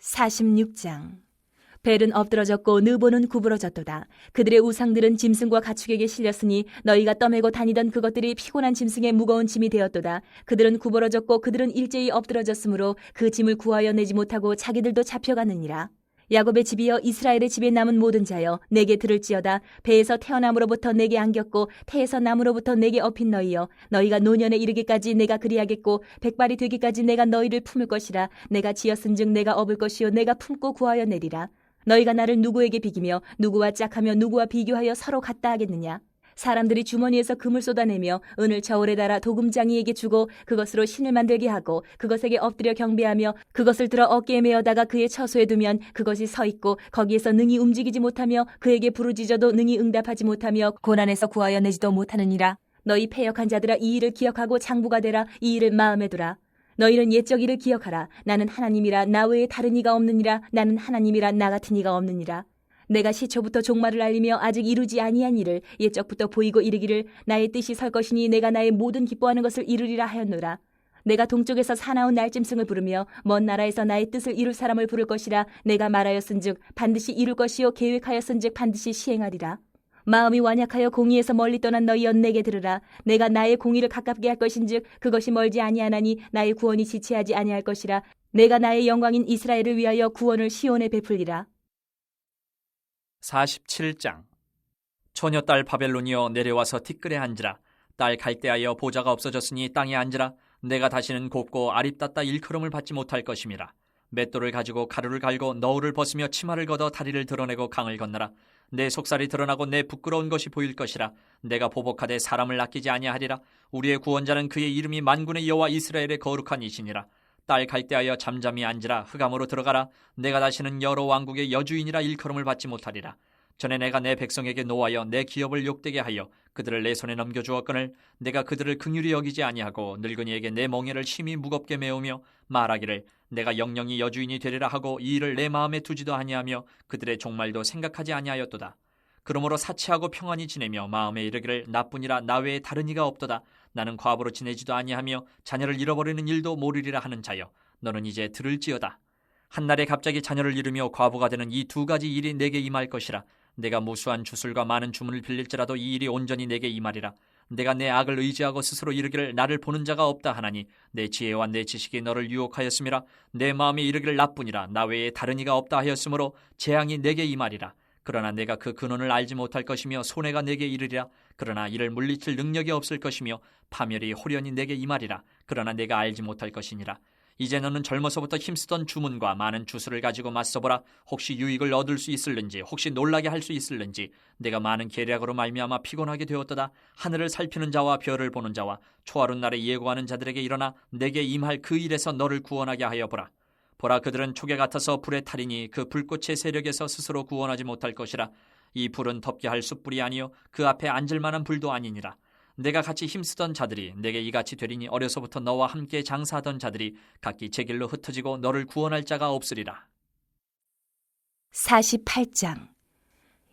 46장 벨은 엎드러졌고 느보는 구부러졌도다. 그들의 우상들은 짐승과 가축에게 실렸으니 너희가 떠매고 다니던 그것들이 피곤한 짐승의 무거운 짐이 되었도다. 그들은 구부러졌고 그들은 일제히 엎드러졌으므로 그 짐을 구하여 내지 못하고 자기들도 잡혀가느니라. 야곱의 집이여 이스라엘의 집에 남은 모든 자여 내게 들을지어다. 배에서 태어남으로부터 내게 안겼고 태에서 남으로부터 내게 업힌 너희여. 너희가 노년에 이르기까지 내가 그리하겠고 백발이 되기까지 내가 너희를 품을 것이라. 내가 지었은즉 내가 업을 것이요 내가 품고 구하여 내리라. 너희가 나를 누구에게 비기며 누구와 짝하며 누구와 비교하여 서로 같다 하겠느냐 사람들이 주머니에서 금을 쏟아내며 은을 저울에 달아 도금장이에게 주고 그것으로 신을 만들게 하고 그것에게 엎드려 경배하며 그것을 들어 어깨에 메어다가 그의 처소에 두면 그것이 서 있고 거기에서 능히 움직이지 못하며 그에게 부르짖어도 능히 응답하지 못하며 고난에서 구하여 내지도 못하느니라. 너희 패역한 자들아 이 일을 기억하고 장부가 되라. 이 일을 마음에 두라. 너희는 옛적 일을 기억하라. 나는 하나님이라. 나 외에 다른 이가 없느니라. 나는 하나님이라. 나 같은 이가 없느니라 내가 시초부터 종말을 알리며 아직 이루지 아니한 일을 옛적부터 보이고 이르기를 나의 뜻이 설 것이니 내가 나의 모든 기뻐하는 것을 이루리라 하였노라. 내가 동쪽에서 사나운 날짐승을 부르며 먼 나라에서 나의 뜻을 이룰 사람을 부를 것이라 내가 말하였은즉 반드시 이룰 것이요 계획하였은즉 반드시 시행하리라. 마음이 완약하여 공의에서 멀리 떠난 너희여 내게 들으라. 내가 나의 공의를 가깝게 할 것인즉 그것이 멀지 아니하나니 나의 구원이 지체하지 아니할 것이라. 내가 나의 영광인 이스라엘을 위하여 구원을 시온에 베풀리라. 47장. 처녀 딸 바벨론이여 내려와서 티끌에 앉으라. 딸 갈대하여 보좌가 없어졌으니 땅에 앉으라. 내가 다시는 곱고 아립답다 일컬음을 받지 못할 것임이라. 맷돌을 가지고 가루를 갈고 너울을 벗으며 치마를 걷어 다리를 드러내고 강을 건너라. 내 속살이 드러나고 내 부끄러운 것이 보일 것이라. 내가 보복하되 사람을 아끼지 아니하리라. 우리의 구원자는 그의 이름이 만군의 여호와 이스라엘의 거룩한 이시니라 딸 갈대하여 잠잠히 앉으라. 흑암으로 들어가라. 내가 다시는 여러 왕국의 여주인이라 일컬음을 받지 못하리라. 전에 내가 내 백성에게 노하여 내 기업을 욕되게 하여 그들을 내 손에 넘겨 주었거늘 내가 그들을 긍휼히 여기지 아니하고 늙은이에게 내 멍에를 심히 무겁게 메우며 말하기를 내가 영영이 여주인이 되리라 하고 이 일을 내 마음에 두지도 아니하며 그들의 종말도 생각하지 아니하였도다 그러므로 사치하고 평안히 지내며 마음에 이르기를 나뿐이라 나 외에 다른 이가 없도다. 나는 과부로 지내지도 아니하며 자녀를 잃어버리는 일도 모르리라 하는 자여 너는 이제 들을지어다. 한날에 갑자기 자녀를 잃으며 과부가 되는 이 두 가지 일이 내게 임할 것이라. 내가 무수한 주술과 많은 주문을 빌릴지라도 이 일이 온전히 내게 임하리라. 내가 내 악을 의지하고 스스로 이르기를 나를 보는 자가 없다 하나니 내 지혜와 내 지식이 너를 유혹하였음이라. 내 마음에 이르기를 나뿐이라. 나 외에 다른 이가 없다 하였으므로 재앙이 내게 임하리라 그러나 내가 그 근원을 알지 못할 것이며 손해가 내게 이르리라. 그러나 이를 물리칠 능력이 없을 것이며 파멸이 호련히 내게 임하리라. 그러나 내가 알지 못할 것이니라. 이제 너는 젊어서부터 힘쓰던 주문과 많은 주술을 가지고 맞서보라. 혹시 유익을 얻을 수 있을는지 혹시 놀라게 할 수 있을는지 내가 많은 계략으로 말미암아 피곤하게 되었도다. 하늘을 살피는 자와 별을 보는 자와 초하룻 날에 예고하는 자들에게 일어나 내게 임할 그 일에서 너를 구원하게 하여 보라 보라 그들은 초계 같아서 불에 타리니 그 불꽃의 세력에서 스스로 구원하지 못할 것이라. 이 불은 덮게 할 숯불이 아니요 그 앞에 앉을 만한 불도 아니니라. 내가 같이 힘쓰던 자들이 내게 이같이 되리니 어려서부터 너와 함께 장사하던 자들이 각기 제 길로 흩어지고 너를 구원할 자가 없으리라. 48장.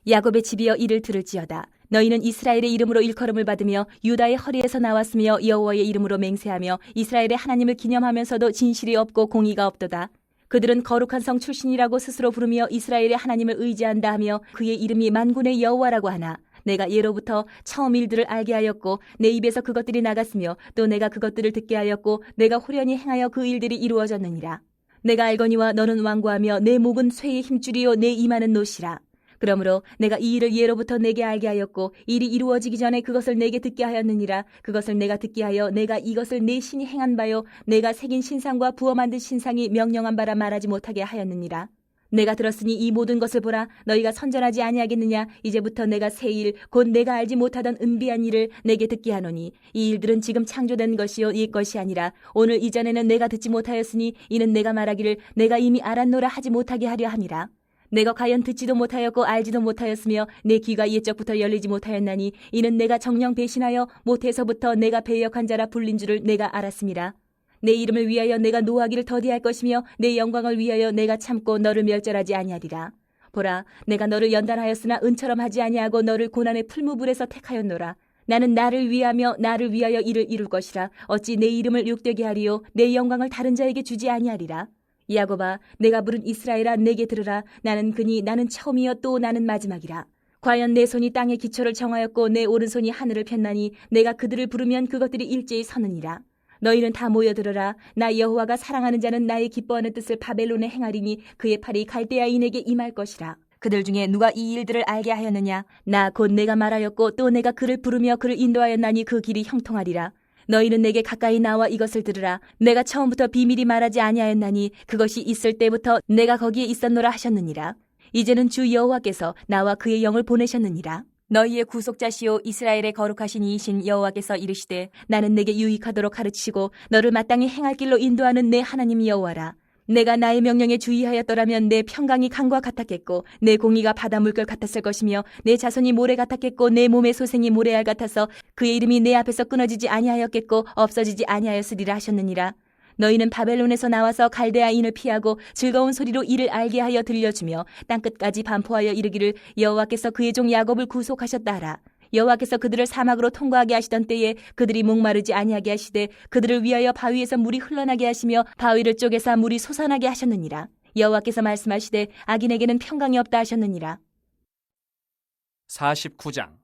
야곱의 집이여 이를 들을지어다 너희는 이스라엘의 이름으로 일컬음을 받으며 유다의 허리에서 나왔으며 여호와의 이름으로 맹세하며 이스라엘의 하나님을 기념하면서도 진실이 없고 공의가 없도다. 그들은 거룩한 성 출신이라고 스스로 부르며 이스라엘의 하나님을 의지한다 하며 그의 이름이 만군의 여호와라고 하나. 내가 예로부터 처음 일들을 알게 하였고 내 입에서 그것들이 나갔으며 또 내가 그것들을 듣게 하였고 내가 호련히 행하여 그 일들이 이루어졌느니라. 내가 알거니와 너는 완고하며 내 목은 쇠의 힘줄이요 내 이마는 노시라 그러므로 내가 이 일을 예로부터 내게 알게 하였고 일이 이루어지기 전에 그것을 내게 듣게 하였느니라. 그것을 내가 듣게 하여 내가 이것을 내 신이 행한 바요. 내가 새긴 신상과 부어 만든 신상이 명령한 바라 말하지 못하게 하였느니라. 내가 들었으니 이 모든 것을 보라. 너희가 선전하지 아니하겠느냐? 이제부터 내가 새일 곧 내가 알지 못하던 은비한 일을 내게 듣게 하노니 이 일들은 지금 창조된 것이요 이 것이 아니라 오늘 이전에는 내가 듣지 못하였으니 이는 내가 말하기를 내가 이미 알았노라 하지 못하게 하려 함이라 내가 과연 듣지도 못하였고 알지도 못하였으며 내 귀가 옛적부터 열리지 못하였나니 이는 내가 정령 배신하여 못해서부터 내가 배역한 자라 불린 줄을 내가 알았습니다. 내 이름을 위하여 내가 노하기를 더디할 것이며 내 영광을 위하여 내가 참고 너를 멸절하지 아니하리라. 보라, 내가 너를 연단하였으나 은처럼 하지 아니하고 너를 고난의 풀무불에서 택하였노라. 나는 나를 위하며 나를 위하여 이를 이룰 것이라. 어찌 내 이름을 욕되게 하리요 내 영광을 다른 자에게 주지 아니하리라. 야곱아 내가 부른 이스라엘아 내게 들으라. 나는 그니 나는 처음이요 또 나는 마지막이라. 과연 내 손이 땅의 기초를 정하였고 내 오른손이 하늘을 폈나니 내가 그들을 부르면 그것들이 일제히 서느니라. 너희는 다 모여들어라. 나 여호와가 사랑하는 자는 나의 기뻐하는 뜻을 바벨론에 행하리니 그의 팔이 갈대아인에게 임할 것이라. 그들 중에 누가 이 일들을 알게 하였느냐? 나 곧 내가 말하였고 또 내가 그를 부르며 그를 인도하였나니 그 길이 형통하리라 너희는 내게 가까이 나와 이것을 들으라. 내가 처음부터 비밀이 말하지 아니하였나니 그것이 있을 때부터 내가 거기에 있었노라 하셨느니라. 이제는 주 여호와께서 나와 그의 영을 보내셨느니라. 너희의 구속자시오. 이스라엘의 거룩하신 이이신 여호와께서 이르시되 나는 내게 유익하도록 가르치고 너를 마땅히 행할 길로 인도하는 내 하나님 여호와라 내가 나의 명령에 주의하였더라면 내 평강이 강과 같았겠고 내 공의가 바다 물결 같았을 것이며 내 자손이 모래 같았겠고 내 몸의 소생이 모래알 같아서 그의 이름이 내 앞에서 끊어지지 아니하였겠고 없어지지 아니하였으리라 하셨느니라. 너희는 바벨론에서 나와서 갈대아인을 피하고 즐거운 소리로 이를 알게 하여 들려주며 땅끝까지 반포하여 이르기를 여호와께서 그의 종 야곱을 구속하셨다 하라 여호와께서 그들을 사막으로 통과하게 하시던 때에 그들이 목마르지 아니하게 하시되 그들을 위하여 바위에서 물이 흘러나게 하시며 바위를 쪼개사 물이 솟아나게 하셨느니라. 여호와께서 말씀하시되 악인에게는 평강이 없다 하셨느니라. 49장.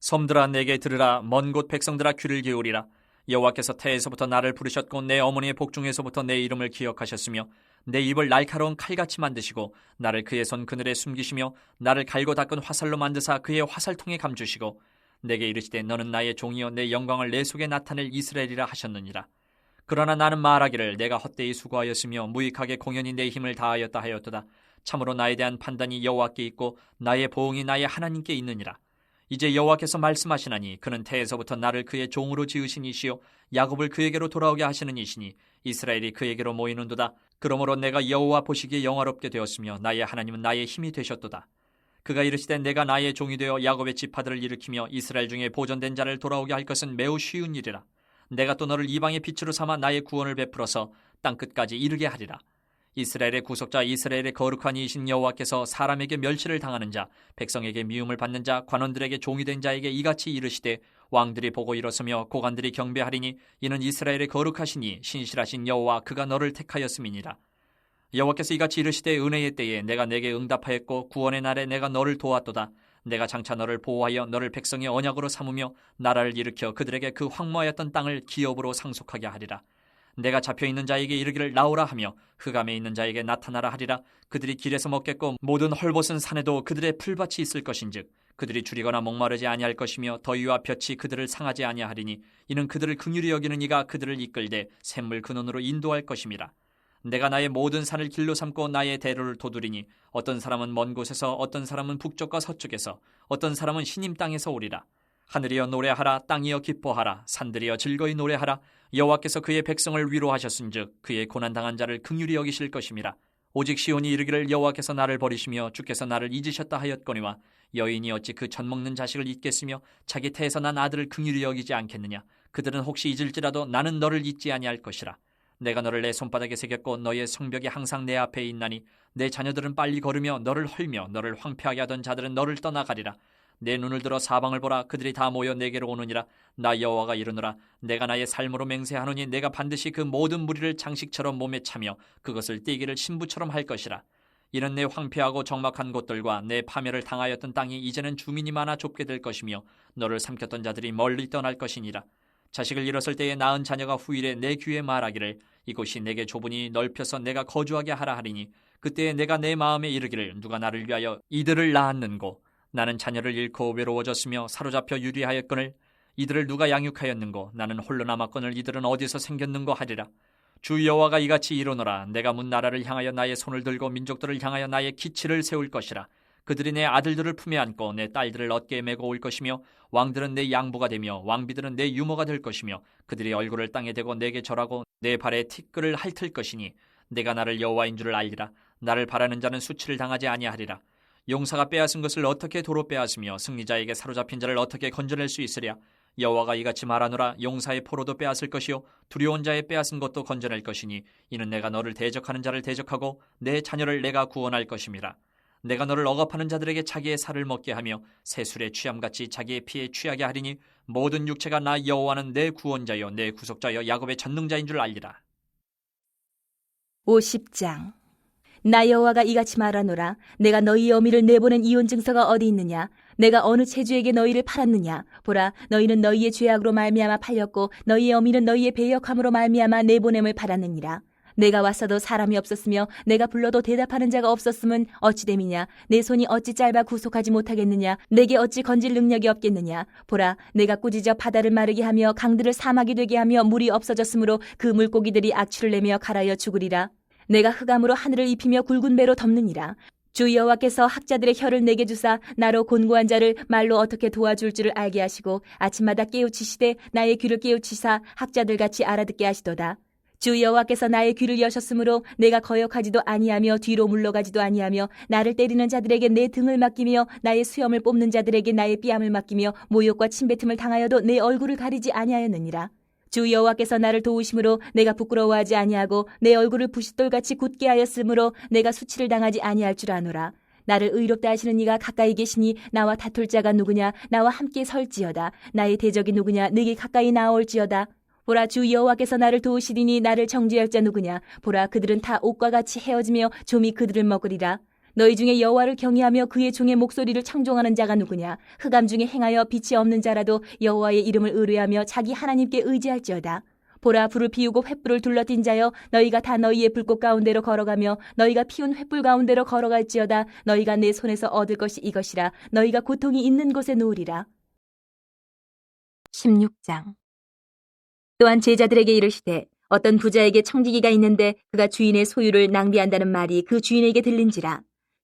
섬들아 내게 들으라. 먼 곳 백성들아 귀를 기울이라 여호와께서 태에서부터 나를 부르셨고 내 어머니의 복중에서부터 내 이름을 기억하셨으며 내 입을 날카로운 칼같이 만드시고 나를 그의 손 그늘에 숨기시며 나를 갈고 닦은 화살로 만드사 그의 화살통에 감주시고 내게 이르시되 너는 나의 종이요 내 영광을 내 속에 나타낼 이스라엘이라 하셨느니라. 그러나 나는 말하기를 내가 헛되이 수고하였으며 무익하게 공연히 내 힘을 다하였다 하였도다. 참으로 나에 대한 판단이 여호와께 있고 나의 보응이 나의 하나님께 있느니라 이제 여호와께서 말씀하시나니 그는 태에서부터 나를 그의 종으로 지으신 이시요 야곱을 그에게로 돌아오게 하시는 이시니 이스라엘이 그에게로 모이는도다. 그러므로 내가 여호와 보시기에 영화롭게 되었으며 나의 하나님은 나의 힘이 되셨도다. 그가 이르시되 내가 나의 종이 되어 야곱의 지파들을 일으키며 이스라엘 중에 보존된 자를 돌아오게 할 것은 매우 쉬운 일이라. 내가 또 너를 이방의 빛으로 삼아 나의 구원을 베풀어서 땅 끝까지 이르게 하리라 이스라엘의 구속자 이스라엘의 거룩한 이신 여호와께서 사람에게 멸시를 당하는 자 백성에게 미움을 받는 자 관원들에게 종이 된 자에게 이같이 이르시되 왕들이 보고 일어서며 고관들이 경배하리니 이는 이스라엘의 거룩하시니 신실하신 여호와 그가 너를 택하였음이니라. 여호와께서 이같이 이르시되 은혜의 때에 내가 내게 응답하였고 구원의 날에 내가 너를 도왔도다. 내가 장차 너를 보호하여 너를 백성의 언약으로 삼으며 나라를 일으켜 그들에게 그 황무하였던 땅을 기업으로 상속하게 하리라 내가 잡혀 있는 자에게 이르기를 나오라 하며 흑암에 있는 자에게 나타나라 하리라. 그들이 길에서 먹겠고 모든 헐벗은 산에도 그들의 풀밭이 있을 것인즉 그들이 줄이거나 목마르지 아니할 것이며 더위와 볕이 그들을 상하지 아니하리니 이는 그들을 긍휼히 여기는 이가 그들을 이끌되 샘물 근원으로 인도할 것임이라. 내가 나의 모든 산을 길로 삼고 나의 대로를 도두리니 어떤 사람은 먼 곳에서 어떤 사람은 북쪽과 서쪽에서 어떤 사람은 신임 땅에서 오리라 하늘이여 노래하라 땅이여 기뻐하라 산들이여 즐거이 노래하라. 여호와께서 그의 백성을 위로하셨은즉 그의 고난 당한 자를 긍휼히 여기실 것임이라. 오직 시온이 이르기를 여호와께서 나를 버리시며 주께서 나를 잊으셨다 하였거니와 여인이 어찌 그 젖 먹는 자식을 잊겠으며 자기 태에서 난 아들을 긍휼히 여기지 않겠느냐? 그들은 혹시 잊을지라도 나는 너를 잊지 아니할 것이라. 내가 너를 내 손바닥에 새겼고 너의 성벽이 항상 내 앞에 있나니 내 자녀들은 빨리 걸으며 너를 헐며 너를 황폐하게 하던 자들은 너를 떠나가리라 내 눈을 들어 사방을 보라. 그들이 다 모여 내게로 오느니라. 나 여호와가 이르노라. 내가 나의 삶으로 맹세하노니 내가 반드시 그 모든 무리를 장식처럼 몸에 차며 그것을 띠기를 신부처럼 할 것이라. 이는 내 황폐하고 적막한 곳들과 내 파멸을 당하였던 땅이 이제는 주민이 많아 좁게 될 것이며 너를 삼켰던 자들이 멀리 떠날 것이니라. 자식을 잃었을 때에 낳은 자녀가 후일에 내 귀에 말하기를 이곳이 내게 좁으니 넓혀서 내가 거주하게 하라 하리니 그때에 내가 내 마음에 이르기를 누가 나를 위하여 이들을 낳았는고 나는 자녀를 잃고 외로워졌으며 사로잡혀 유리하였거늘 이들을 누가 양육하였는고? 나는 홀로 남았거늘 이들은 어디서 생겼는고 하리라. 주 여호와가 이같이 이르노라. 내가 문 나라를 향하여 나의 손을 들고 민족들을 향하여 나의 기치를 세울 것이라. 그들이 내 아들들을 품에 안고 내 딸들을 어깨에 메고 올 것이며 왕들은 내 양부가 되며 왕비들은 내 유모가 될 것이며 그들이 얼굴을 땅에 대고 내게 절하고 내 발에 티끌을 핥을 것이니 내가 나를 여호와인 줄을 알리라. 나를 바라는 자는 수치를 당하지 아니하리라 용사가 빼앗은 것을 어떻게 도로 빼앗으며 승리자에게 사로잡힌 자를 어떻게 건져낼 수 있으랴? 여호와가 이같이 말하노라 용사의 포로도 빼앗을 것이요 두려운 자의 빼앗은 것도 건져낼 것이니 이는 내가 너를 대적하는 자를 대적하고 내 자녀를 내가 구원할 것임이라. 내가 너를 억압하는 자들에게 자기의 살을 먹게 하며 새술의 취함같이 자기의 피에 취하게 하리니 모든 육체가 나 여호와는 내 구원자요 내 구속자여 야곱의 전능자인 줄 알리라. 50장 나 여호와가 이같이 말하노라. 내가 너희 어미를 내보낸 이혼 증서가 어디 있느냐? 내가 어느 체주에게 너희를 팔았느냐? 보라 너희는 너희의 죄악으로 말미암아 팔렸고 너희의 어미는 너희의 배역함으로 말미암아 내보냄을 받았느니라. 내가 왔어도 사람이 없었으며 내가 불러도 대답하는 자가 없었음은 어찌 됨이냐? 내 손이 어찌 짧아 구속하지 못하겠느냐? 내게 어찌 건질 능력이 없겠느냐? 보라 내가 꾸짖어 바다를 마르게 하며 강들을 사막이 되게 하며 물이 없어졌으므로 그 물고기들이 악취를 내며 갈아여 죽으리라 내가 흑암으로 하늘을 입히며 굵은 배로 덮느니라. 주 여호와께서 학자들의 혀를 내게 주사 나로 곤고한 자를 말로 어떻게 도와줄 줄을 알게 하시고 아침마다 깨우치시되 나의 귀를 깨우치사 학자들 같이 알아듣게 하시도다. 주 여호와께서 나의 귀를 여셨으므로 내가 거역하지도 아니하며 뒤로 물러가지도 아니하며 나를 때리는 자들에게 내 등을 맡기며 나의 수염을 뽑는 자들에게 나의 뺨을 맡기며 모욕과 침뱉음을 당하여도 내 얼굴을 가리지 아니하였느니라 주 여호와께서 나를 도우심으로 내가 부끄러워하지 아니하고 내 얼굴을 부싯돌같이 굳게 하였으므로 내가 수치를 당하지 아니할 줄 아노라. 나를 의롭다 하시는 이가 가까이 계시니 나와 다툴 자가 누구냐? 나와 함께 설지어다. 나의 대적이 누구냐? 내게 가까이 나올지어다. 보라 주 여호와께서 나를 도우시리니 나를 정죄할 자 누구냐? 보라 그들은 다 옥과 같이 헤어지며 좀이 그들을 먹으리라 너희 중에 여호와를 경외하며 그의 종의 목소리를 청종하는 자가 누구냐? 흑암 중에 행하여 빛이 없는 자라도 여호와의 이름을 의뢰하며 자기 하나님께 의지할지어다. 보라 불을 피우고 횃불을 둘러띈 자여 너희가 다 너희의 불꽃 가운데로 걸어가며 너희가 피운 횃불 가운데로 걸어갈지어다. 너희가 내 손에서 얻을 것이 이것이라. 너희가 고통이 있는 곳에 놓으리라. 16장. 또한 제자들에게 이르시되 어떤 부자에게 청지기가 있는데 그가 주인의 소유를 낭비한다는 말이 그 주인에게 들린지라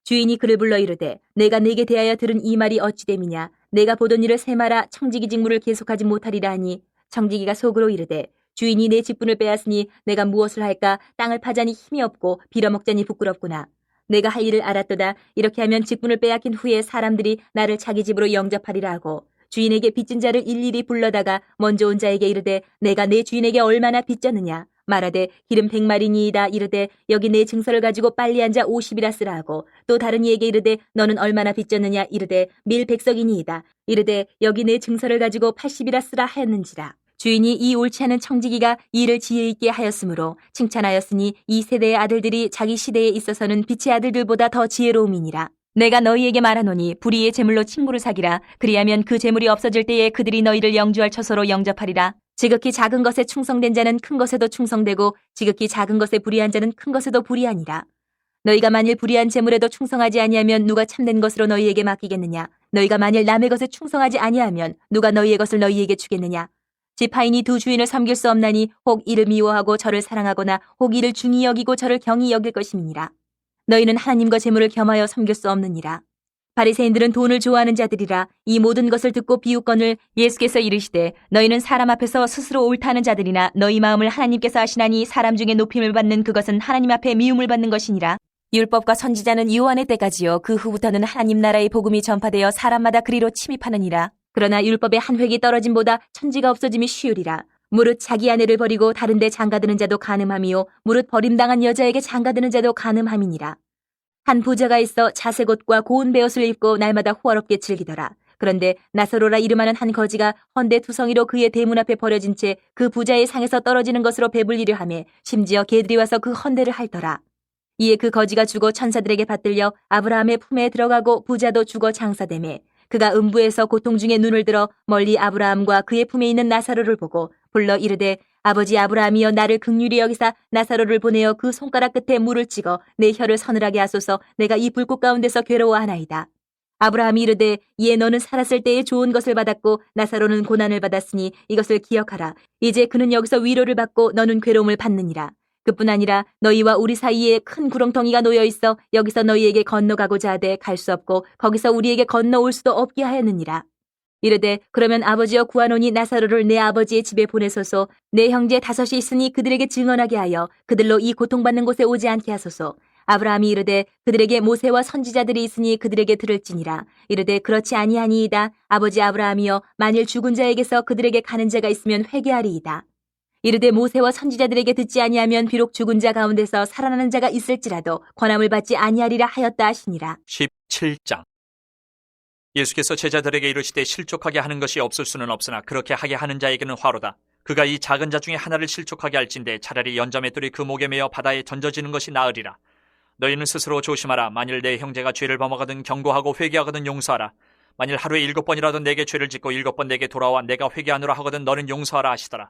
주인이 그를 불러 이르되 내가 네게 대하여 들은 이 말이 어찌 됨이냐? 내가 보던 일을 세마라 청지기 직무를 계속하지 못하리라 하니. 청지기가 속으로 이르되 주인이 내 직분을 빼앗으니 내가 무엇을 할까? 땅을 파자니 힘이 없고 빌어먹자니 부끄럽구나. 내가 할 일을 알았도다. 이렇게 하면 직분을 빼앗긴 후에 사람들이 나를 자기 집으로 영접하리라 하고. 주인에게 빚진 자를 일일이 불러다가 먼저 온 자에게 이르되 내가 내 주인에게 얼마나 빚졌느냐 말하되 기름 백마리니이다 이르되 여기 내 증서를 가지고 빨리 앉아 오십이라 쓰라 하고 또 다른 이에게 이르되 너는 얼마나 빚졌느냐 이르되 밀 백석이니이다. 이르되 여기 내 증서를 가지고 팔십이라 쓰라 하였는지라. 주인이 이 옳지 않은 청지기가 일을 지혜 있게 하였으므로 칭찬하였으니 이 세대의 아들들이 자기 시대에 있어서는 빛의 아들들보다 더 지혜로움이니라. 내가 너희에게 말하노니 불의의 재물로 친구를 사기라. 그리하면 그 재물이 없어질 때에 그들이 너희를 영주할 처소로 영접하리라 지극히 작은 것에 충성된 자는 큰 것에도 충성되고 지극히 작은 것에 불의한 자는 큰 것에도 불의하니라. 너희가 만일 불의한 재물에도 충성하지 아니하면 누가 참된 것으로 너희에게 맡기겠느냐? 너희가 만일 남의 것에 충성하지 아니하면 누가 너희의 것을 너희에게 주겠느냐? 지파인이 두 주인을 섬길 수 없나니 혹 이를 미워하고 저를 사랑하거나 혹 이를 중히 여기고 저를 경히 여길 것임이니라. 너희는 하나님과 재물을 겸하여 섬길 수 없느니라. 바리새인들은 돈을 좋아하는 자들이라 이 모든 것을 듣고 비웃건을 예수께서 이르시되 너희는 사람 앞에서 스스로 옳다는 자들이나 너희 마음을 하나님께서 하시나니 사람 중에 높임을 받는 그것은 하나님 앞에 미움을 받는 것이니라. 율법과 선지자는 요한의 때까지요 그 후부터는 하나님 나라의 복음이 전파되어 사람마다 그리로 침입하느니라. 그러나 율법의 한 획이 떨어짐보다 천지가 없어짐이 쉬우리라. 무릇 자기 아내를 버리고 다른 데 장가드는 자도 가늠함이요 무릇 버림당한 여자에게 장가드는 자도 가늠함이니라. 한 부자가 있어 자색 옷과 고운 베옷을 입고 날마다 호화롭게 즐기더라. 그런데 나사로라 이름하는 한 거지가 헌데 두성이로 그의 대문 앞에 버려진 채 그 부자의 상에서 떨어지는 것으로 배불리려 하매 심지어 개들이 와서 그 헌데를 핥더라. 이에 그 거지가 죽어 천사들에게 받들려 아브라함의 품에 들어가고 부자도 죽어 장사되매 그가 음부에서 고통 중에 눈을 들어 멀리 아브라함과 그의 품에 있는 나사로를 보고 불러 이르되 아버지 아브라함이여 나를 극률히 여기사 나사로를 보내어 그 손가락 끝에 물을 찍어 내 혀를 서늘하게 하소서 내가 이 불꽃 가운데서 괴로워하나이다. 아브라함이 이르되 이에 너는 살았을 때에 좋은 것을 받았고 나사로는 고난을 받았으니 이것을 기억하라. 이제 그는 여기서 위로를 받고 너는 괴로움을 받느니라. 그뿐 아니라 너희와 우리 사이에 큰 구렁텅이가 놓여 있어 여기서 너희에게 건너가고자 하되 갈 수 없고 거기서 우리에게 건너올 수도 없게 하였느니라. 이르되 그러면 아버지여 구하노니 나사로를 내 아버지의 집에 보내소서. 내 형제 다섯이 있으니 그들에게 증언하게 하여 그들로 이 고통받는 곳에 오지 않게 하소서. 아브라함이 이르되 그들에게 모세와 선지자들이 있으니 그들에게 들을지니라. 이르되 그렇지 아니하니이다. 아버지 아브라함이여 만일 죽은 자에게서 그들에게 가는 자가 있으면 회개하리이다. 이르되 모세와 선지자들에게 듣지 아니하면 비록 죽은 자 가운데서 살아나는 자가 있을지라도 권함을 받지 아니하리라 하였다 하시니라. 17장 예수께서 제자들에게 이르시되 실족하게 하는 것이 없을 수는 없으나 그렇게 하게 하는 자에게는 화로다. 그가 이 작은 자 중에 하나를 실족하게 할진대 차라리 연자맷돌이 그 목에 매어 바다에 던져지는 것이 나으리라. 너희는 스스로 조심하라. 만일 내 형제가 죄를 범하거든 경고하고 회개하거든 용서하라. 만일 하루에 일곱 번이라도 내게 죄를 짓고 일곱 번 내게 돌아와 내가 회개하노라 하거든 너는 용서하라 하시더라.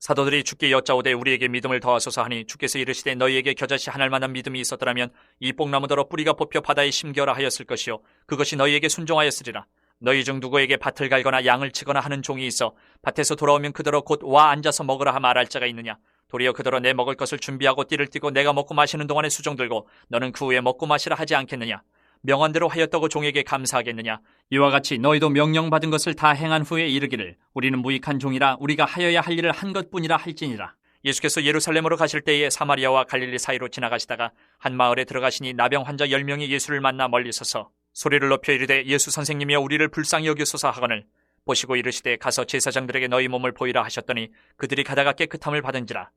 사도들이 주께 여짜오되 우리에게 믿음을 더하소서 하니 주께서 이르시되 너희에게 겨자씨 하날 만한 믿음이 있었더라면 이 뽕나무더러 뿌리가 뽑혀 바다에 심겨라 하였을 것이요. 그것이 너희에게 순종하였으리라. 너희 중 누구에게 밭을 갈거나 양을 치거나 하는 종이 있어 밭에서 돌아오면 그대로 곧 와 앉아서 먹으라 하 말할 자가 있느냐? 도리어 그대로 내 먹을 것을 준비하고 띠를 띠고 내가 먹고 마시는 동안에 수종 들고 너는 그 후에 먹고 마시라 하지 않겠느냐 명언대로 하였다고 종에게 감사하겠느냐? 이와 같이 너희도 명령받은 것을 다 행한 후에 이르기를 우리는 무익한 종이라 우리가 하여야 할 일을 한 것뿐이라 할지니라. 예수께서 예루살렘으로 가실 때에 사마리아와 갈릴리 사이로 지나가시다가 한 마을에 들어가시니 나병 환자 열명이 예수를 만나 멀리 서서 소리를 높여 이르되 예수 선생님이여 우리를 불쌍히 여기소서 하거늘. 보시고 이르시되 가서 제사장들에게 너희 몸을 보이라 하셨더니 그들이 가다가 깨끗함을 받은지라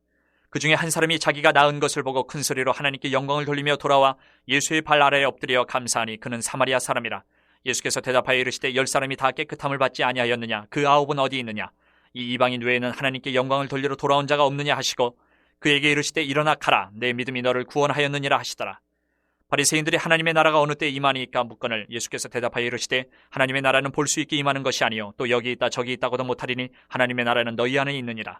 그 중에 한 사람이 자기가 낳은 것을 보고 큰 소리로 하나님께 영광을 돌리며 돌아와 예수의 발 아래에 엎드려 감사하니 그는 사마리아 사람이라. 예수께서 대답하여 이르시되 열 사람이 다 깨끗함을 받지 아니하였느냐? 그 아홉은 어디 있느냐? 이 이방인 외에는 하나님께 영광을 돌리러 돌아온 자가 없느냐 하시고 그에게 이르시되 일어나 가라. 내 믿음이 너를 구원하였느니라 하시더라. 바리새인들이 하나님의 나라가 어느 때 임하니까 묻거늘 예수께서 대답하여 이르시되 하나님의 나라는 볼 수 있게 임하는 것이 아니요. 또 여기 있다 저기 있다고도 못하리니 하나님의 나라는 너희 안에 있느니라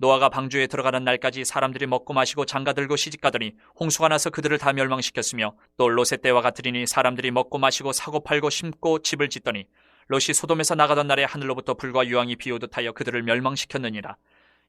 노아가 방주에 들어가는 날까지 사람들이 먹고 마시고 장가들고 시집가더니 홍수가 나서 그들을 다 멸망시켰으며 또 롯의 때와 같으리니 사람들이 먹고 마시고 사고 팔고 심고 집을 짓더니 롯이 소돔에서 나가던 날에 하늘로부터 불과 유황이 비오듯 하여 그들을 멸망시켰느니라.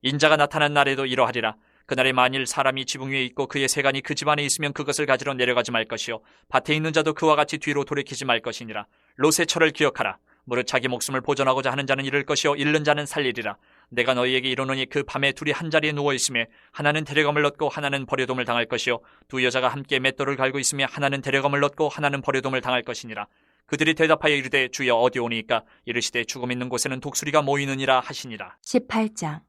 인자가 나타난 날에도 이러하리라. 그날에 만일 사람이 지붕 위에 있고 그의 세간이 그 집안에 있으면 그것을 가지러 내려가지 말 것이요 밭에 있는 자도 그와 같이 뒤로 돌이키지 말 것이니라. 롯의 철을 기억하라. 무릇 자기 목숨을 보존하고자 하는 자는 잃을 것이요 잃는 자는 살리리라. 내가 너희에게 이르노니 그 밤에 둘이 한 자리에 누워 있으며 하나는 데려감을 얻고 하나는 버려둠을 당할 것이요 두 여자가 함께 맷돌을 갈고 있으며 하나는 데려감을 얻고 하나는 버려둠을 당할 것이니라. 그들이 대답하여 이르되 주여 어디 오니까 이르시되 죽음 있는 곳에는 독수리가 모이느니라 하시니라. 18장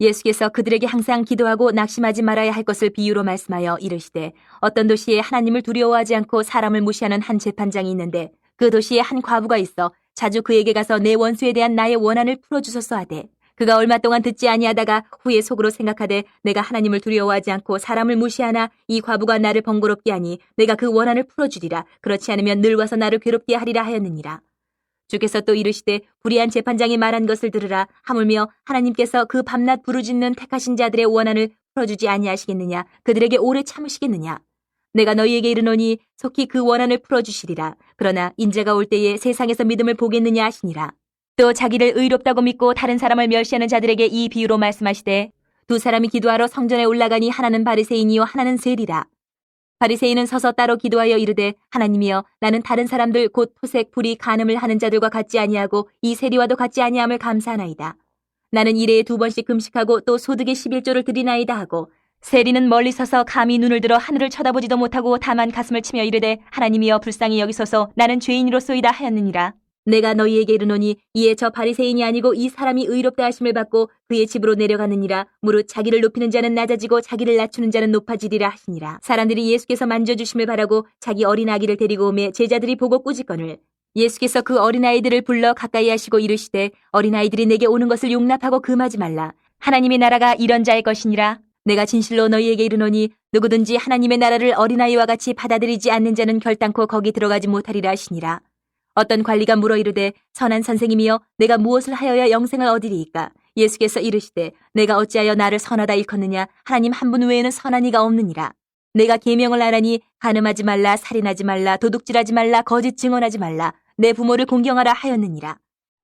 예수께서 그들에게 항상 기도하고 낙심하지 말아야 할 것을 비유로 말씀하여 이르시되 어떤 도시에 하나님을 두려워하지 않고 사람을 무시하는 한 재판장이 있는데 그 도시에 한 과부가 있어 자주 그에게 가서 내 원수에 대한 나의 원한을 풀어주소서 하되 그가 얼마 동안 듣지 아니하다가 후에 속으로 생각하되 내가 하나님을 두려워하지 않고 사람을 무시하나 이 과부가 나를 번거롭게 하니 내가 그 원한을 풀어주리라. 그렇지 않으면 늘 와서 나를 괴롭게 하리라 하였느니라. 주께서 또 이르시되 불의한 재판장이 말한 것을 들으라. 하물며 하나님께서 그 밤낮 부르짖는 택하신 자들의 원한을 풀어주지 아니하시겠느냐? 그들에게 오래 참으시겠느냐 내가 너희에게 이르노니 속히 그 원한을 풀어주시리라. 그러나 인재가 올 때에 세상에서 믿음을 보겠느냐 하시니라. 또 자기를 의롭다고 믿고 다른 사람을 멸시하는 자들에게 이 비유로 말씀하시되 두 사람이 기도하러 성전에 올라가니 하나는 바리새인이요 하나는 세리라. 바리새인은 서서 따로 기도하여 이르되 하나님이여 나는 다른 사람들 곧 토색 불이 간음을 하는 자들과 같지 아니하고 이 세리와도 같지 아니함을 감사하나이다. 나는 일해에 두 번씩 금식하고 또 소득의 11조를 드리나이다 하고 세리는 멀리 서서 감히 눈을 들어 하늘을 쳐다보지도 못하고 다만 가슴을 치며 이르되 하나님이여 불쌍히 여기소서 나는 죄인이로소이다 하였느니라. 내가 너희에게 이르노니 이에 저 바리새인이 아니고 이 사람이 의롭다 하심을 받고 그의 집으로 내려가느니라. 무릇 자기를 높이는 자는 낮아지고 자기를 낮추는 자는 높아지리라 하시니라. 사람들이 예수께서 만져 주심을 바라고 자기 어린 아기를 데리고 오매 제자들이 보고 꾸짖거늘. 예수께서 그 어린 아이들을 불러 가까이 하시고 이르시되 어린 아이들이 내게 오는 것을 용납하고 금하지 말라. 하나님의 나라가 이런 자의 것이니라 내가 진실로 너희에게 이르노니 누구든지 하나님의 나라를 어린아이와 같이 받아들이지 않는 자는 결단코 거기 들어가지 못하리라 하시니라. 어떤 관리가 물어 이르되 선한 선생님이여 내가 무엇을 하여야 영생을 얻으리이까? 예수께서 이르시되 내가 어찌하여 나를 선하다 일컫느냐? 하나님 한 분 외에는 선한 이가 없느니라. 내가 계명을 하라니 간음하지 말라 살인하지 말라 도둑질하지 말라 거짓 증언하지 말라 내 부모를 공경하라 하였느니라.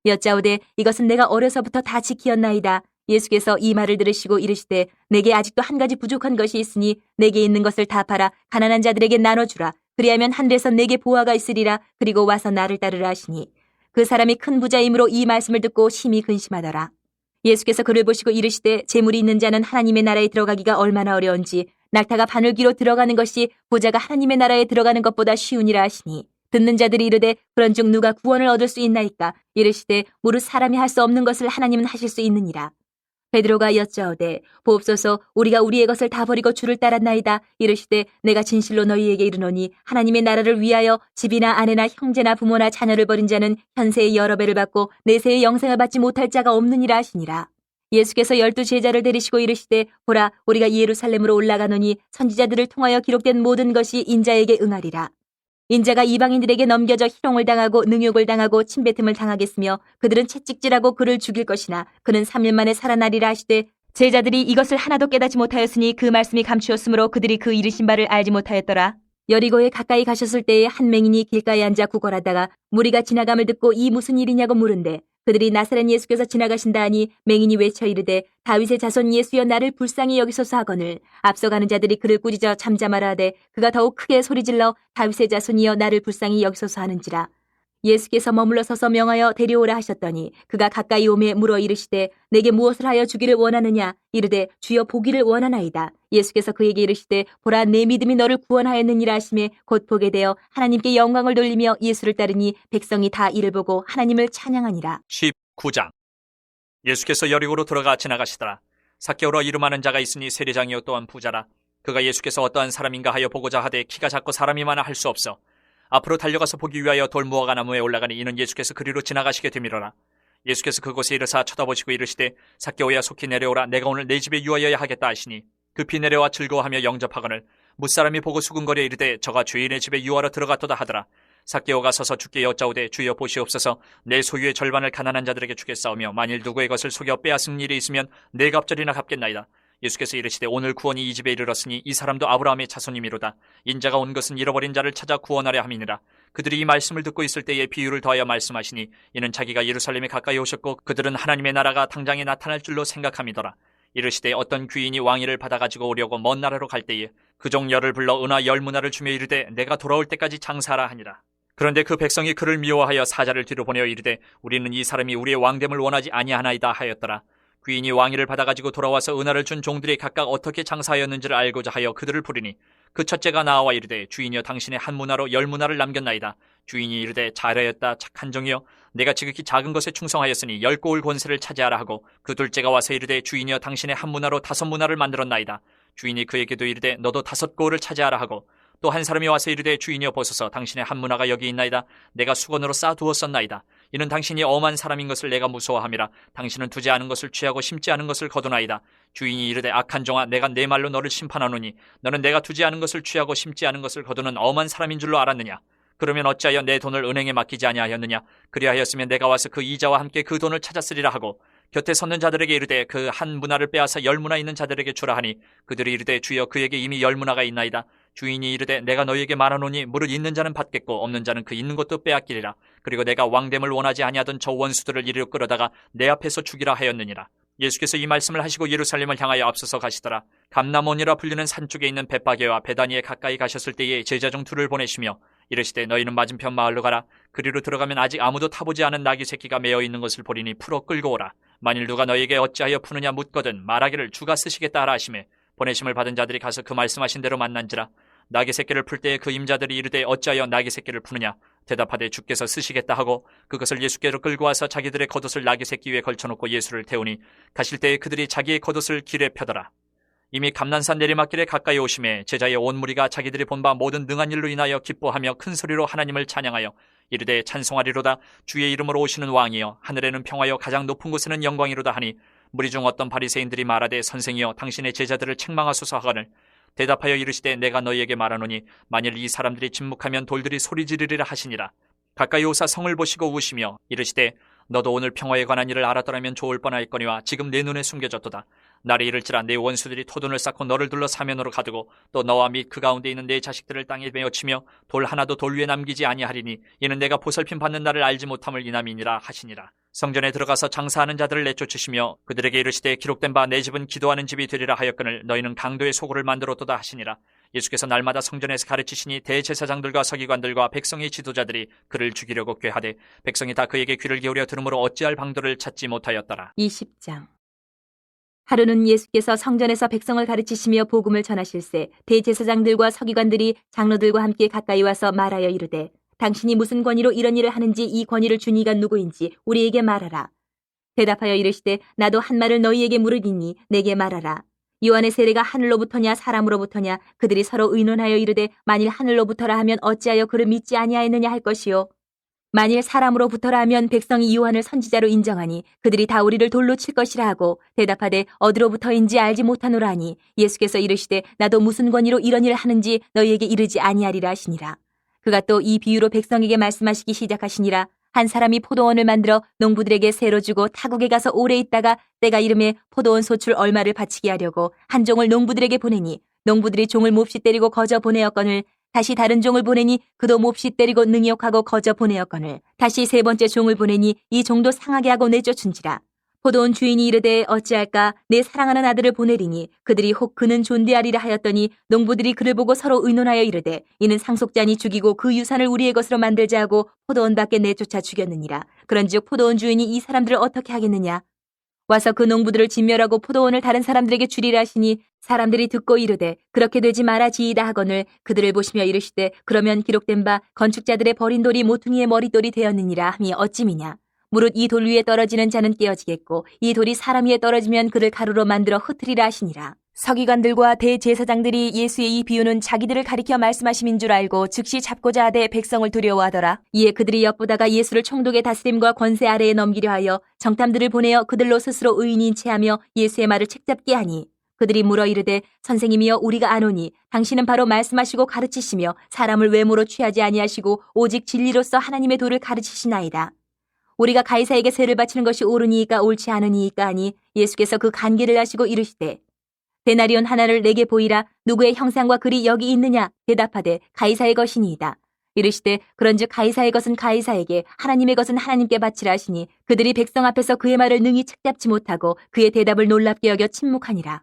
여짜오되 이것은 내가 어려서부터 다 지키었나이다 예수께서 이 말을 들으시고 이르시되 내게 아직도 한 가지 부족한 것이 있으니 내게 있는 것을 다 팔아 가난한 자들에게 나눠주라. 그리하면 하늘에서 내게 보화가 있으리라. 그리고 와서 나를 따르라 하시니. 그 사람이 큰 부자이므로 이 말씀을 듣고 심히 근심하더라. 예수께서 그를 보시고 이르시되 재물이 있는 자는 하나님의 나라에 들어가기가 얼마나 어려운지 낙타가 바늘귀로 들어가는 것이 부자가 하나님의 나라에 들어가는 것보다 쉬우니라 하시니. 듣는 자들이 이르되 그런즉 누가 구원을 얻을 수 있나이까? 이르시되 무릇 사람이 할 수 없는 것을 하나님은 하실 수 있느니라 베드로가 여짜오되 보옵소서 우리가 우리의 것을 다 버리고 주를 따랐나이다. 이르시되 내가 진실로 너희에게 이르노니 하나님의 나라를 위하여 집이나 아내나 형제나 부모나 자녀를 버린 자는 현세의 여러 배를 받고 내세의 영생을 받지 못할 자가 없느니라 하시니라. 예수께서 열두 제자를 데리시고 이르시되 보라 우리가 예루살렘으로 올라가노니 선지자들을 통하여 기록된 모든 것이 인자에게 응하리라 인자가 이방인들에게 넘겨져 희롱을 당하고 능욕을 당하고 침뱉음을 당하겠으며 그들은 채찍질하고 그를 죽일 것이나 그는 3일 만에 살아나리라 하시되 제자들이 이것을 하나도 깨닫지 못하였으니 그 말씀이 감추었으므로 그들이 그 이르신 바를 알지 못하였더라. 여리고에 가까이 가셨을 때에 한 맹인이 길가에 앉아 구걸하다가 무리가 지나감을 듣고 이 무슨 일이냐고 물은데 그들이 나사렛 예수께서 지나가신다 하니 맹인이 외쳐 이르되 다윗의 자손 예수여 나를 불쌍히 여기소서 하거늘 앞서가는 자들이 그를 꾸짖어 잠잠하라 하되 그가 더욱 크게 소리질러 다윗의 자손이여 나를 불쌍히 여기소서 하는지라 예수께서 머물러 서서 명하여 데려오라 하셨더니 그가 가까이 오매 물어 이르시되 내게 무엇을 하여 주기를 원하느냐 이르되 주여 보기를 원하나이다 예수께서 그에게 이르시되 보라 내 믿음이 너를 구원하였느니라 하심에 곧 보게 되어 하나님께 영광을 돌리며 예수를 따르니 백성이 다 이를 보고 하나님을 찬양하니라 19장 예수께서 여리고로 들어가 지나가시더라. 사개오라 이름하는 자가 있으니 세례장이요 또한 부자라. 그가 예수께서 어떠한 사람인가 하여 보고자 하되 키가 작고 사람이 많아 할 수 없어. 앞으로 달려가서 보기 위하여 돌무화과 나무에 올라가니 이는 예수께서 그리로 지나가시게 되미러라. 예수께서 그곳에 이르사 쳐다보시고 이르시되 사개오야 속히 내려오라 내가 오늘 내 집에 유하여야 하겠다 하시니 급히 내려와 즐거워하며 영접하거늘 무사람이 보고 수군거려 이르되 저가 주인의 집에 유하러 들어갔도다 하더라. 사개오가 서서 주께 여짜오되 주여 보시옵소서 내 소유의 절반을 가난한 자들에게 주겠사오며 만일 누구의 것을 속여 빼앗은 일이 있으면 네 갑절이나 갚겠나이다. 예수께서 이르시되 오늘 구원이 이 집에 이르렀으니 이 사람도 아브라함의 자손이미로다. 인자가 온 것은 잃어버린 자를 찾아 구원하려 함이니라. 그들이 이 말씀을 듣고 있을 때에 비유를 더하여 말씀하시니 이는 자기가 예루살렘에 가까이 오셨고 그들은 하나님의 나라가 당장에 나타날 줄로 생각함이더라. 이르시되 어떤 귀인이 왕위를 받아가지고 오려고 먼 나라로 갈 때에 그 종 열을 불러 은하 열 문화를 주며 이르되 내가 돌아올 때까지 장사하라 하니라. 그런데 그 백성이 그를 미워하여 사자를 뒤로 보내어 이르되 우리는 이 사람이 우리의 왕됨을 원하지 아니하나이다 하였더라. 귀인이 왕위를 받아가지고 돌아와서 은하를 준 종들이 각각 어떻게 장사하였는지를 알고자 하여 그들을 부리니 그 첫째가 나와 이르되 주인이여 당신의 한 문화로 열 문화를 남겼나이다. 주인이 이르되 잘하였다 착한 종이여 내가 지극히 작은 것에 충성하였으니 열 고을 권세를 차지하라 하고 그 둘째가 와서 이르되 주인이여 당신의 한 문화로 다섯 문화를 만들었나이다. 주인이 그에게도 이르되 너도 다섯 고을을 차지하라 하고 또 한 사람이 와서 이르되 주인이여 보소서 당신의 한 문화가 여기 있나이다. 내가 수건으로 쌓아두었었나이다. 이는 당신이 엄한 사람인 것을 내가 무서워함이라. 당신은 두지 않은 것을 취하고 심지 않은 것을 거두나이다. 주인이 이르되 악한 종아 내가 내 말로 너를 심판하노니 너는 내가 두지 않은 것을 취하고 심지 않은 것을 거두는 엄한 사람인 줄로 알았느냐. 그러면 어찌하여 내 돈을 은행에 맡기지 아니하였느냐? 그리하였으면 내가 와서 그 이자와 함께 그 돈을 찾았으리라 하고 곁에 섰는 자들에게 이르되 그 한 문화를 빼앗아 열 문화 있는 자들에게 주라 하니 그들이 이르되 주여 그에게 이미 열 문화가 있나이다. 주인이 이르되 내가 너희에게 말하노니 무릇 있는 자는 받겠고 없는 자는 그 있는 것도 빼앗기리라. 그리고 내가 왕됨을 원하지 아니하던 저 원수들을 이리로 끌어다가 내 앞에서 죽이라 하였느니라. 예수께서 이 말씀을 하시고 예루살렘을 향하여 앞서서 가시더라. 감나몬이라 불리는 산 쪽에 있는 벳바게와 베다니에 가까이 가셨을 때에 제자 중 둘을 보내시며 이르시되 너희는 맞은편 마을로 가라. 그리로 들어가면 아직 아무도 타보지 않은 나귀 새끼가 메어 있는 것을 보리니 풀어 끌고 오라. 만일 누가 너에게 어찌하여 푸느냐 묻거든 말하기를 주가 쓰시겠다 하라 하시매 보내심을 받은 자들이 가서 그 말씀하신 대로 만난지라. 나귀 새끼를 풀 때에 그 임자들이 이르되 어찌하여 나귀 새끼를 푸느냐 대답하되 주께서 쓰시겠다 하고 그것을 예수께로 끌고 와서 자기들의 겉옷을 나귀 새끼 위에 걸쳐놓고 예수를 태우니 가실 때에 그들이 자기의 겉옷을 길에 펴더라. 이미 감난산 내리막길에 가까이 오심에 제자의 온 무리가 자기들이 본 바 모든 능한 일로 인하여 기뻐하며 큰 소리로 하나님을 찬양하여 이르되 찬송하리로다. 주의 이름으로 오시는 왕이여 하늘에는 평화여 가장 높은 곳에는 영광이로다 하니 무리 중 어떤 바리새인들이 말하되 선생이여 당신의 제자들을 책망하소서 하거늘 대답하여 이르시되 내가 너희에게 말하노니 만일 이 사람들이 침묵하면 돌들이 소리 지르리라 하시니라. 가까이 오사 성을 보시고 우시며 이르시되 너도 오늘 평화에 관한 일을 알았더라면 좋을 뻔하였거니와 지금 내 눈에 숨겨졌도다. 날이 이를지라 내 원수들이 토돈을 쌓고 너를 둘러 사면으로 가두고 또 너와 및 그 가운데 있는 내 자식들을 땅에 메어치며 돌 하나도 돌 위에 남기지 아니하리니 이는 내가 보살핌 받는 날을 알지 못함을 이남이니라 하시니라 성전에 들어가서 장사하는 자들을 내쫓으시며 그들에게 이르시되 기록된 바 내 집은 기도하는 집이 되리라 하였거늘 너희는 강도의 소굴을 만들었도다 하시니라. 예수께서 날마다 성전에서 가르치시니 대제사장들과 서기관들과 백성의 지도자들이 그를 죽이려고 꾀하되 백성이 다 그에게 귀를 기울여 들으므로 어찌할 방도를 찾지 못하였더라. 20장. 하루는 예수께서 성전에서 백성을 가르치시며 복음을 전하실세 대제사장들과 서기관들이 장로들과 함께 가까이 와서 말하여 이르되 당신이 무슨 권위로 이런 일을 하는지 이 권위를 준 이가 누구인지 우리에게 말하라. 대답하여 이르시되 나도 한 말을 너희에게 물으리니 내게 말하라. 요한의 세례가 하늘로부터냐 사람으로부터냐 그들이 서로 의논하여 이르되 만일 하늘로부터라 하면 어찌하여 그를 믿지 아니하였느냐 할 것이요 만일 사람으로부터라 하면 백성이 요한을 선지자로 인정하니 그들이 다 우리를 돌로 칠 것이라 하고 대답하되 어디로부터인지 알지 못하노라 하니 예수께서 이르시되 나도 무슨 권위로 이런 일을 하는지 너희에게 이르지 아니하리라 하시니라 그가 또 이 비유로 백성에게 말씀하시기 시작하시니라 한 사람이 포도원을 만들어 농부들에게 새로 주고 타국에 가서 오래 있다가 때가 이름에 포도원 소출 얼마를 바치게 하려고 한 종을 농부들에게 보내니 농부들이 종을 몹시 때리고 거저 보내었거늘 다시 다른 종을 보내니 그도 몹시 때리고 능욕하고 거저 보내었거늘 다시 세 번째 종을 보내니 이 종도 상하게 하고 내쫓은지라 포도원 주인이 이르되 어찌할까? 내 사랑하는 아들을 보내리니 그들이 혹 그는 존대하리라 하였더니 농부들이 그를 보고 서로 의논하여 이르되 이는 상속자니 죽이고 그 유산을 우리의 것으로 만들자 하고 포도원 밖에 내쫓아 죽였느니라. 그런즉 포도원 주인이 이 사람들을 어떻게 하겠느냐? 와서 그 농부들을 진멸하고 포도원을 다른 사람들에게 주리라 하시니 사람들이 듣고 이르되 그렇게 되지 말아지이다 하거늘 그들을 보시며 이르시되 그러면 기록된 바 건축자들의 버린 돌이 모퉁이의 머릿돌이 되었느니라 함이 어찌미냐 무릇 이 돌 위에 떨어지는 자는 깨어지겠고 이 돌이 사람 위에 떨어지면 그를 가루로 만들어 흩으리라 하시니라 서기관들과 대제사장들이 예수의 이 비유는 자기들을 가리켜 말씀하심인 줄 알고 즉시 잡고자 하되 백성을 두려워하더라. 이에 그들이 엿보다가 예수를 총독의 다스림과 권세 아래에 넘기려 하여 정탐들을 보내어 그들로 스스로 의인인 체하며 예수의 말을 책잡게 하니 그들이 물어 이르되 선생님이여 우리가 아노니 당신은 바로 말씀하시고 가르치시며 사람을 외모로 취하지 아니하시고 오직 진리로서 하나님의 도를 가르치시나이다. 우리가 가이사에게 세를 바치는 것이 옳으니이까 옳지 않으니이까 하니 예수께서 그 간계를 하시고 이르시되 데나리온 하나를 내게 보이라 누구의 형상과 글이 여기 있느냐 대답하되 가이사의 것이니이다. 이르시되 그런즉 가이사의 것은 가이사에게 하나님의 것은 하나님께 바치라 하시니 그들이 백성 앞에서 그의 말을 능히 책잡지 못하고 그의 대답을 놀랍게 여겨 침묵하니라.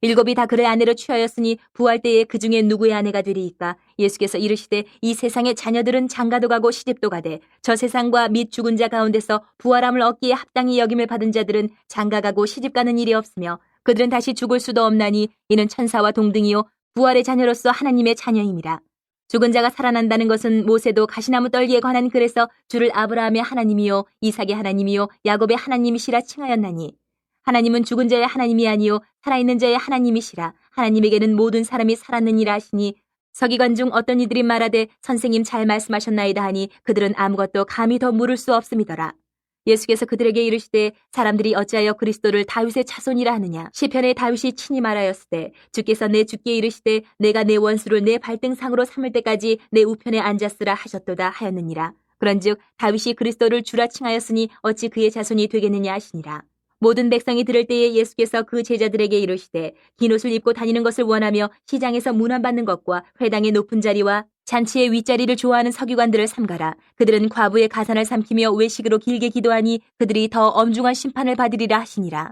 일곱이 다 그를 아내로 취하였으니 부활 때에 그 중에 누구의 아내가 되리이까? 예수께서 이르시되 이 세상의 자녀들은 장가도 가고 시집도 가되 저 세상과 및 죽은 자 가운데서 부활함을 얻기에 합당히 여김을 받은 자들은 장가 가고 시집 가는 일이 없으며 그들은 다시 죽을 수도 없나니 이는 천사와 동등이요 부활의 자녀로서 하나님의 자녀임이라. 죽은 자가 살아난다는 것은 모세도 가시나무 떨기에 관한 글에서 주를 아브라함의 하나님이요 이삭의 하나님이요 야곱의 하나님이시라 칭하였나니 하나님은 죽은 자의 하나님이 아니요 살아있는 자의 하나님이시라. 하나님에게는 모든 사람이 살았느니라 하시니 서기관 중 어떤 이들이 말하되 선생님 잘 말씀하셨나이다 하니 그들은 아무것도 감히 더 물을 수 없음이더라. 예수께서 그들에게 이르시되 사람들이 어찌하여 그리스도를 다윗의 자손이라 하느냐. 시편에 다윗이 친히 말하였으되 주께서 내 주께 이르시되 내가 내 원수를 내 발등상으로 삼을 때까지 내 우편에 앉았으라 하셨도다 하였느니라. 그런즉 다윗이 그리스도를 주라 칭하였으니 어찌 그의 자손이 되겠느냐 하시니라 모든 백성이 들을 때에 예수께서 그 제자들에게 이르시되 긴 옷을 입고 다니는 것을 원하며 시장에서 문안받는 것과 회당의 높은 자리와 잔치의 윗자리를 좋아하는 서기관들을 삼가라. 그들은 과부의 가산을 삼키며 외식으로 길게 기도하니 그들이 더 엄중한 심판을 받으리라 하시니라.